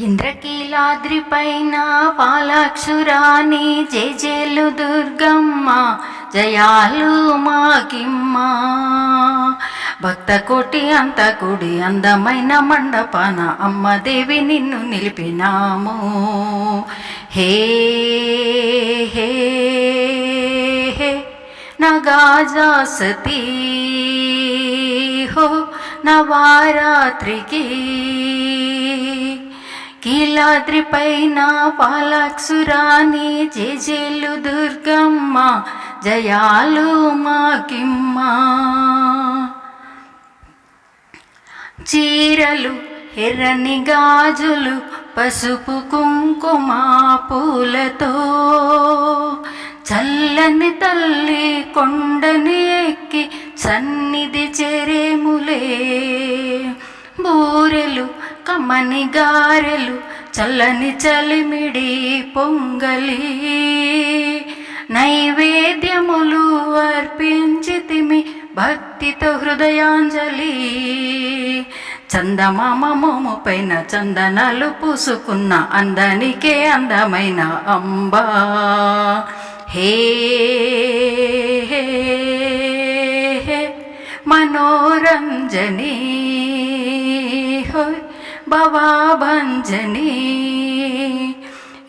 ఇంద్రకీలాద్రి పైన పాలాక్షురాణి జేజేలు దుర్గమ్మ జయాలు మాకిమ్మ. భక్త కోటి అంత గుడి అందమైన మండపాన అమ్మదేవి నిన్ను నిలిపినాము. హే హే హే నగాజా సతీ హో నవారాత్రికి. కీలాద్రిపైన పాలాక్షురాణి జేజేలు దుర్గమ్మ జయాలు మాకిమ్మ. చీరలు ఎర్రని గాజులు పసుపు కుంకుమ పూలతో చల్లని తల్లి కొండని ఎక్కి సన్నిధి చెరేములే. భూ కమ్మని గారెలు చల్లని చలిమిడి పొంగలి నైవేద్యములు అర్పించితిమి భక్తితో హృదయాంజలి చందమామ మోము పైన చందనాలు పూసుకున్న అందనికే అందమైన అంబా హే హే, హే, మనోరంజని భవాభంజని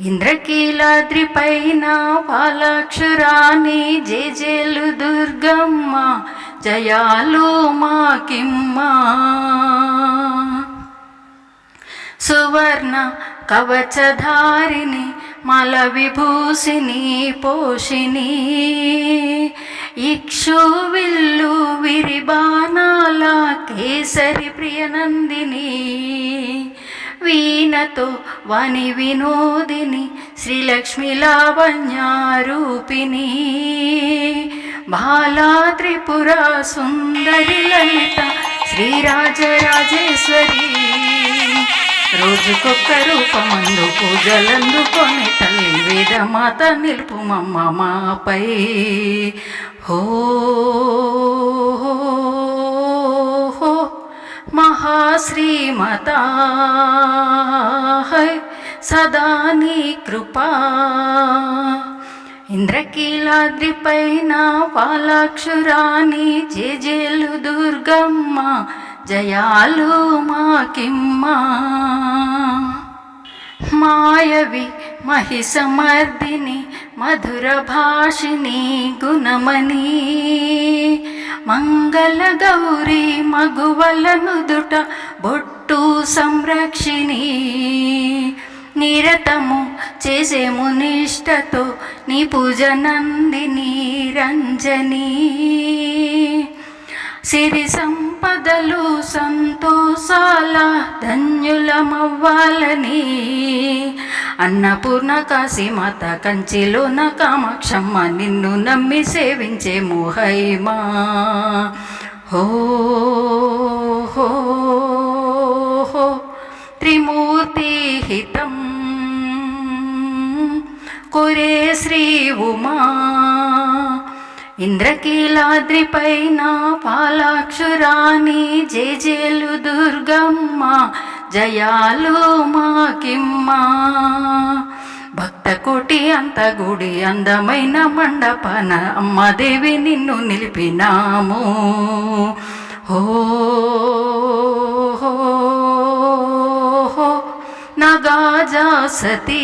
ఇంద్రకీలాద్రి పైన పాలాక్షురాణి జేజేలు దుర్గమ్మ జయాలు మాకిమ్మ. సువర్ణ కవచధారిణి మల విభూషిణి పోషిణి ఇక్షు విల్లు విరిబాణాల కేసరి ప్రియనందిని వీణతో వని వినోదిని శ్రీలక్ష్మి లావణ్యారూపిణి బాలా త్రిపుర సుందరి లలిత శ్రీరాజరాజేశ్వరి రోజుకొక్క రూపమందు పూజలందుకొని తల్లి వేదమాత నిలుపుమమ్మ మాపై. హో మహాశ్రీమత. సదా నీ కృపా. ఇంద్రకీలాద్రిపైన పాలాక్షురాణి జేజేలు దుర్గమ్మ. జయాలు మాకిమ్మా. మాయవి మహిషమర్దిని మధుర భాషిని గుణమణి మంగళ గౌరీ మగువలనుదుట బొట్టు సంరక్షిణి. నిరతము చేసేము నిష్టతో నీ పూజ నందిని రంజనీ. సిరి సంపదలు సంతోషాల ధన్యులమవ్వాలని. అన్నపూర్ణ కాశీమాత కంచిలోన కామాక్షమ్మ నిన్ను నమ్మి సేవించే మోహైమా. హో హో హో త్రిమూర్తి హితం. కురే శ్రీ ఉమా. ఇంద్రకీలాద్రి పైన పాలాక్షురాణి జేజేలు దుర్గమ్మ జయాలు మాకిమ్మ. భక్త కోటి అంత గుడి అందమైన మండపన అమ్మదేవి నిన్ను నిలిపినాము. హో నగాజా సతీ